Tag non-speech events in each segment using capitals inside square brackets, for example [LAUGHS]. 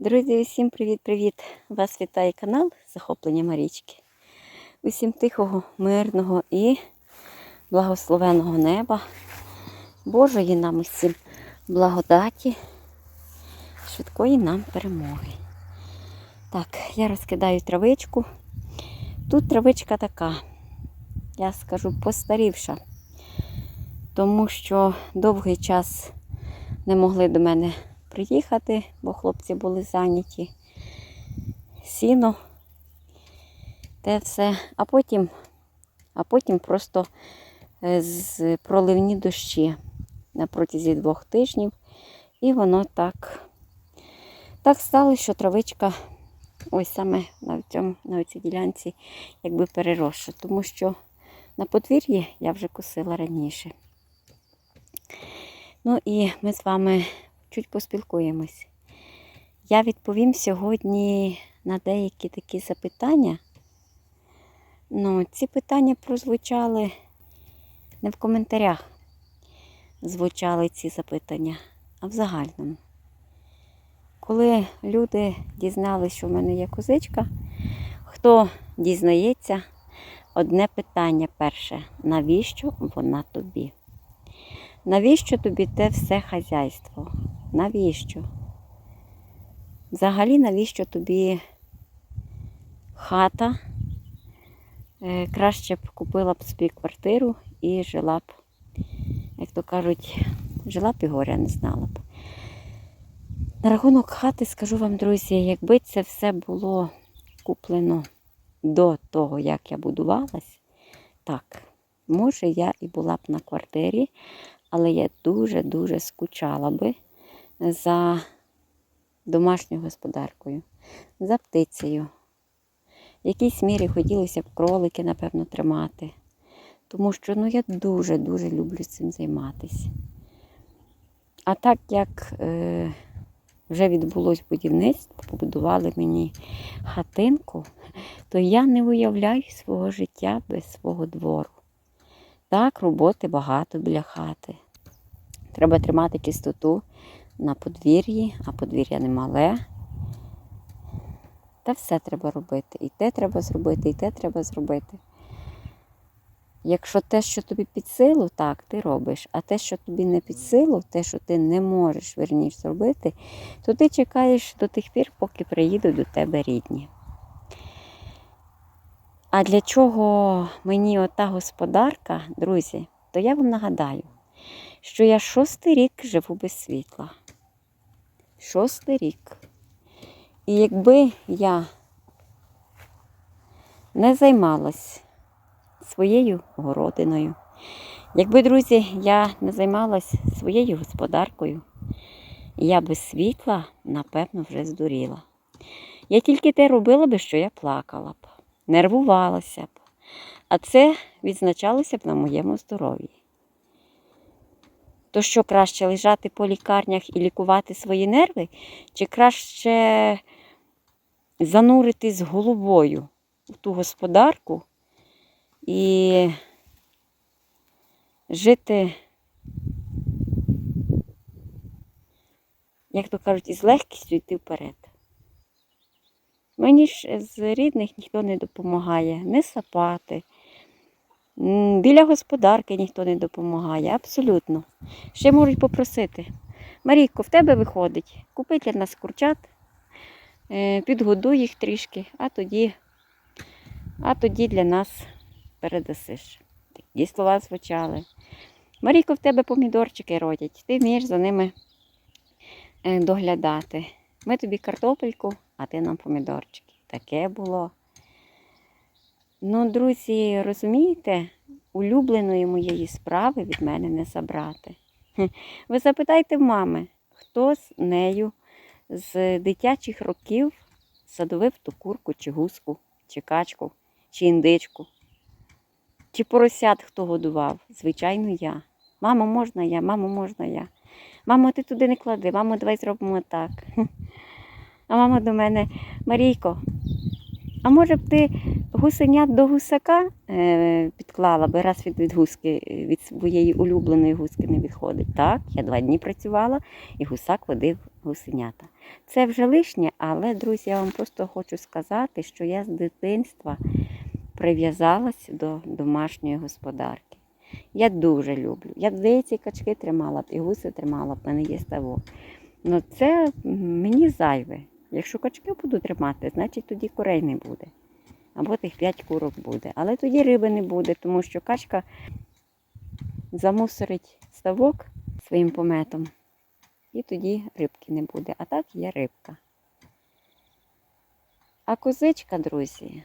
Друзі, усім привіт-привіт! Вас вітає канал Захоплення Марічки. Усім тихого, мирного і благословеного неба, Божої нам усім благодаті, швидкої нам перемоги. Так, я розкидаю травичку. Тут травичка така, я скажу, постарівша, тому що довгий час не могли до мене приїхати, бо хлопці були зайняті. Сіно, те все. А потім, а потім просто е, з проливні дощі на протязі двох тижнів. І воно так, так стало, що травичка ось саме на, цьому, на цій ділянці якби переросла. Тому що на подвір'ї я вже косила раніше. Ну і ми з вами чуть поспілкуємось. Я відповім сьогодні на деякі такі запитання. Ну, ці питання прозвучали не в коментарях. Звучали ці запитання, а в загальному. Коли люди дізналися, що в мене є козичка, хто дізнається, одне питання перше: навіщо вона тобі? Навіщо тобі те все хазяйство? Навіщо? Взагалі, навіщо тобі хата? Е, Краще б купила б собі квартиру і жила б, як то кажуть, жила б і горя не знала б. На рахунок хати скажу вам, друзі, якби це все було куплено до того, як я будувалась, так, може, я і була б на квартирі, але я дуже-дуже скучала би за домашньою господаркою, за птицею. В якійсь мірі хотілося б кролики, напевно, тримати. Тому що ну, я дуже-дуже люблю цим займатися. А так як е, вже відбулось будівництво, побудували мені хатинку, то я не уявляю свого життя без свого двору. Так, роботи багато біля хати. Треба тримати чистоту на подвір'ї, а подвір'я не мале. Та все треба робити. І те треба зробити, і те треба зробити. Якщо те, що тобі під силу, так, ти робиш, а те, що тобі не під силу, те, що ти не можеш верніше зробити, то ти чекаєш до тих пір, поки приїдуть до тебе рідні. А для чого мені ота господарка, друзі, то я вам нагадаю, що я шостий рік живу без світла. Шостий рік. І якби я не займалась своєю городиною, якби, друзі, я не займалась своєю господаркою, я без світла, напевно, вже здуріла. Я тільки те робила би, що я плакала б, нервувалася б, а це відзначалося б на моєму здоров'ї. То що краще лежати по лікарнях і лікувати свої нерви, чи краще зануритись головою в ту господарку і жити, як то кажуть, із легкістю йти вперед. Мені ж з рідних ніхто не допомагає, не сапати. Біля господарки ніхто не допомагає, абсолютно. Ще можуть попросити. Марійко, в тебе виходить, купи для нас курчат, е, підгодуй їх трішки, а тоді, а тоді для нас передасиш. Такі слова звучали. Марійко, в тебе помідорчики родять, ти вмієш за ними е, доглядати. Ми тобі картопельку, а ти нам помідорчики. Таке було. Ну, друзі, розумієте, улюбленої моєї справи від мене не забрати. Ви запитайте мами, хто з нею з дитячих років садовив ту курку, чи гуску, чи качку, чи індичку, чи поросят хто годував? Звичайно, я. Мамо, можна я, мамо, можна я. Мамо, ти туди не клади, мамо, давай зробимо так. А мама до мене, Марійко, а може б ти гусенят до гусака е, підклала би раз від, від гуски, від своєї улюбленої гуски не відходить. Так, я два дні працювала і гусак водив гусенята. Це вже лишнє, але, друзі, я вам просто хочу сказати, що я з дитинства прив'язалась до домашньої господарки. Я дуже люблю. Я здається, і качки тримала б, і гуси тримала б, в мене є ставок. Ну це мені зайве. Якщо качки буду тримати, значить тоді курей не буде. Або тих 5 курок буде. Але тоді риби не буде, тому що качка замусорить ставок своїм пометом. І тоді рибки не буде. А так є рибка. А козичка, друзі.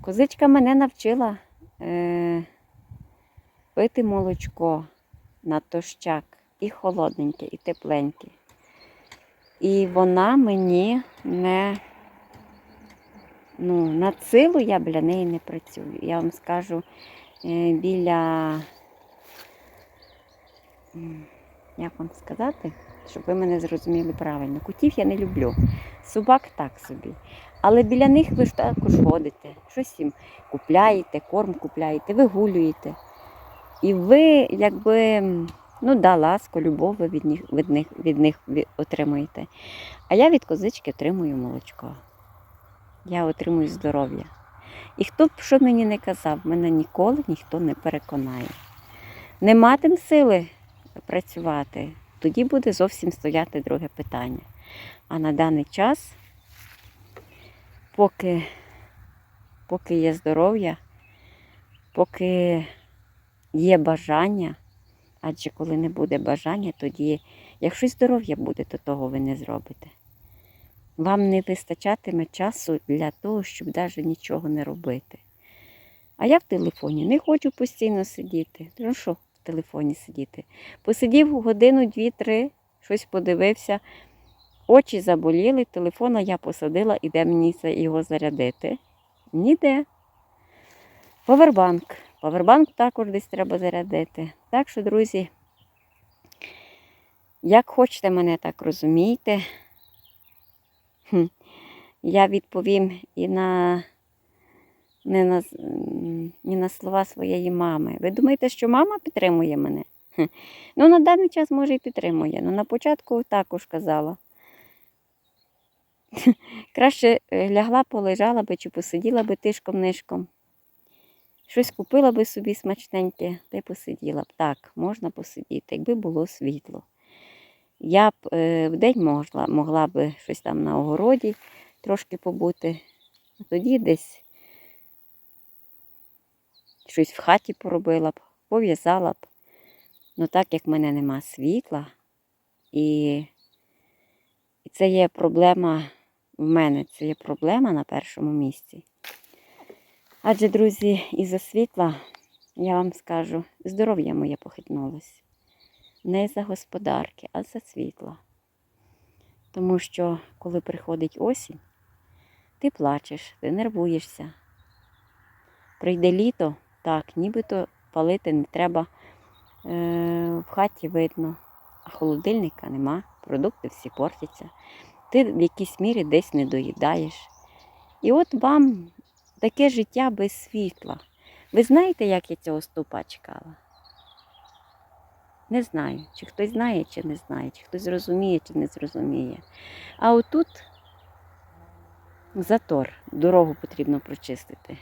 Козичка мене навчила е, пити молочко на тощак. І холодненьке, і тепленьке. І вона мені не ну, на силу я біля неї не працюю. Я вам скажу, е, біля, як вам сказати, щоб ви мене зрозуміли правильно. Котів я не люблю. Собак так собі. Але біля них ви ж також ходите, щось їм купляєте, корм купляєте, вигулюєте. І ви, якби, ну да, ласку, любов ви від них, від них, від них отримуєте. А я від козички отримую молочко. Я отримую здоров'я. І хто б що мені не казав, мене ніколи ніхто не переконає. Не матим сили працювати, тоді буде зовсім стояти друге питання. А на даний час, поки, поки є здоров'я, поки є бажання, адже коли не буде бажання, тоді, якщо здоров'я буде, то того ви не зробите. Вам не вистачатиме часу для того, щоб навіть нічого не робити. А я в телефоні не хочу постійно сидіти. Ну що в телефоні сидіти? Посидів годину, дві-три, щось подивився, очі заболіли, телефона я посадила, і де мені його зарядити? Ніде. Повербанк. Повербанк також десь треба зарядити. Так що, друзі, як хочете мене так розумійте, я відповім і на, не на, і на слова своєї мами. Ви думаєте, що мама підтримує мене? Ну, на даний час, може, і підтримує. Ну, на початку також казала. Краще е, лягла, полежала би чи посиділа би тишком-нишком. Щось купила би собі смачненьке та й посиділа б. Так, можна посидіти, якби було світло. Я б е, вдень могла, могла би щось там на огороді трошки побути, а тоді десь щось в хаті поробила б, пов'язала б. Ну так як в мене нема світла, і, і це є проблема в мене, це є проблема на першому місці. Адже, друзі, із-за світла, я вам скажу, здоров'я моє похитнулося. Не за господарки, а за світла. Тому що, коли приходить осінь, ти плачеш, ти нервуєшся. Прийде літо, так, нібито палити не треба. Е, в хаті видно, а холодильника нема, продукти всі портяться. Ти в якійсь мірі десь не доїдаєш. І от вам таке життя без світла. Ви знаєте, як я цього ступа чекала? Не знаю, чи хтось знає, чи не знає, чи хтось зрозуміє, чи не зрозуміє. А отут затор, дорогу потрібно прочистити.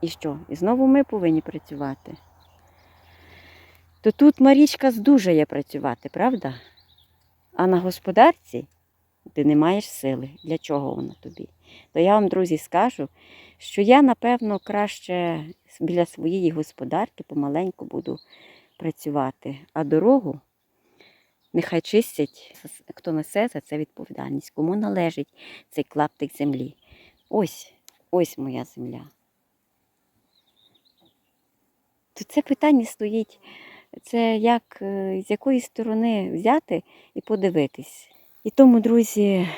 І що? І знову ми повинні працювати. То тут Марічка здужає працювати, правда? А на господарці ти не маєш сили. Для чого воно тобі? То я вам, друзі, скажу, що я, напевно, краще біля своєї господарки помаленьку буду працювати, а дорогу нехай чистять, хто несе за це відповідальність, кому належить цей клаптик землі. Ось, ось моя земля. То це питання стоїть, це як е, з якої сторони взяти і подивитись. І тому, друзі,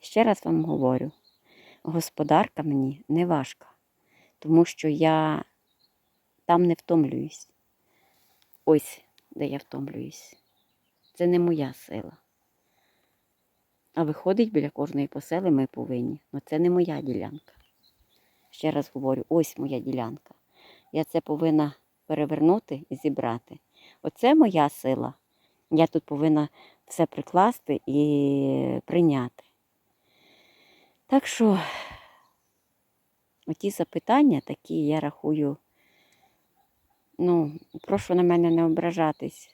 ще раз вам говорю, господарка мені не важка, тому що я там не втомлююсь. Ось де я втомлююсь. Це не моя сила. А виходить біля кожної посели ми повинні. Ну це не моя ділянка. Ще раз говорю, ось моя ділянка. Я це повинна перевернути і зібрати. Оце моя сила. Я тут повинна все прикласти і прийняти. Так що, оті запитання такі, я рахую, ну, прошу на мене не ображатись.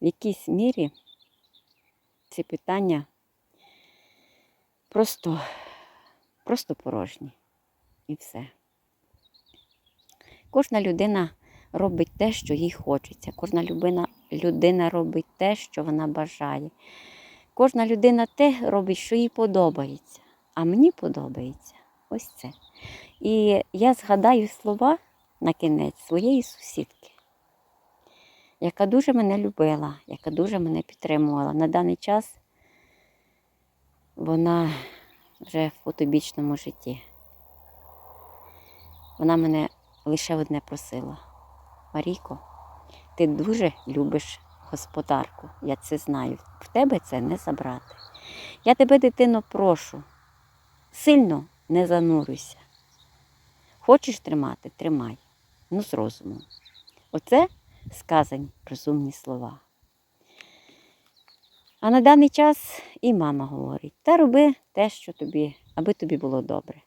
В якійсь мірі ці питання просто, просто порожні. І все. Кожна людина робить те, що їй хочеться. Кожна людина, людина робить те, що вона бажає. Кожна людина те робить, що їй подобається. А мені подобається ось це. І я згадаю слова на кінець своєї сусідки, яка дуже мене любила, яка дуже мене підтримувала. На даний час вона вже в потобічному житті. Вона мене лише одне просила. Марійко, ти дуже любиш господарку, я це знаю. В тебе це не забрати. Я тебе, дитино, прошу, сильно не занурюйся. Хочеш тримати, тримай. Ну, з розумом. Оце сказані розумні слова. А на даний час і мама говорить: та роби те, що тобі, аби тобі було добре.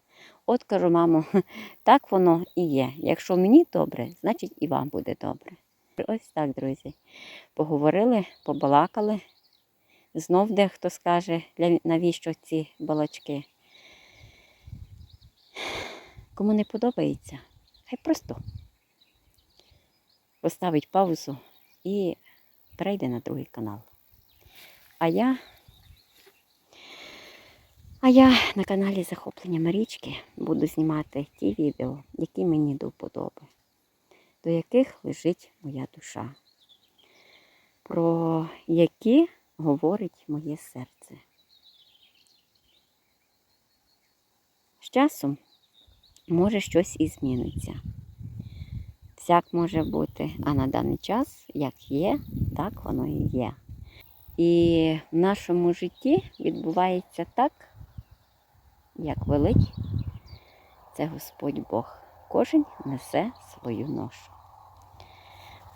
От кажу, мамо, [LAUGHS] так воно і є. Якщо мені добре, значить і вам буде добре. Ось так, друзі. Поговорили, побалакали. Знов дехто скаже, навіщо ці балачки. Кому не подобається, хай просто поставить паузу і перейде на другий канал. А я, а я на каналі Захоплення Марічки буду знімати ті відео, які мені до вподоби, до яких лежить моя душа, про які говорить моє серце. З часом може щось і зміниться. Всяк може бути, а на даний час, як є, так воно і є. І в нашому житті відбувається так, як велить це Господь Бог. Кожен несе свою ношу.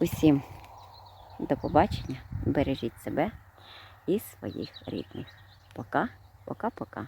Усім до побачення, бережіть себе і своїх рідних. Пока, пока-пока.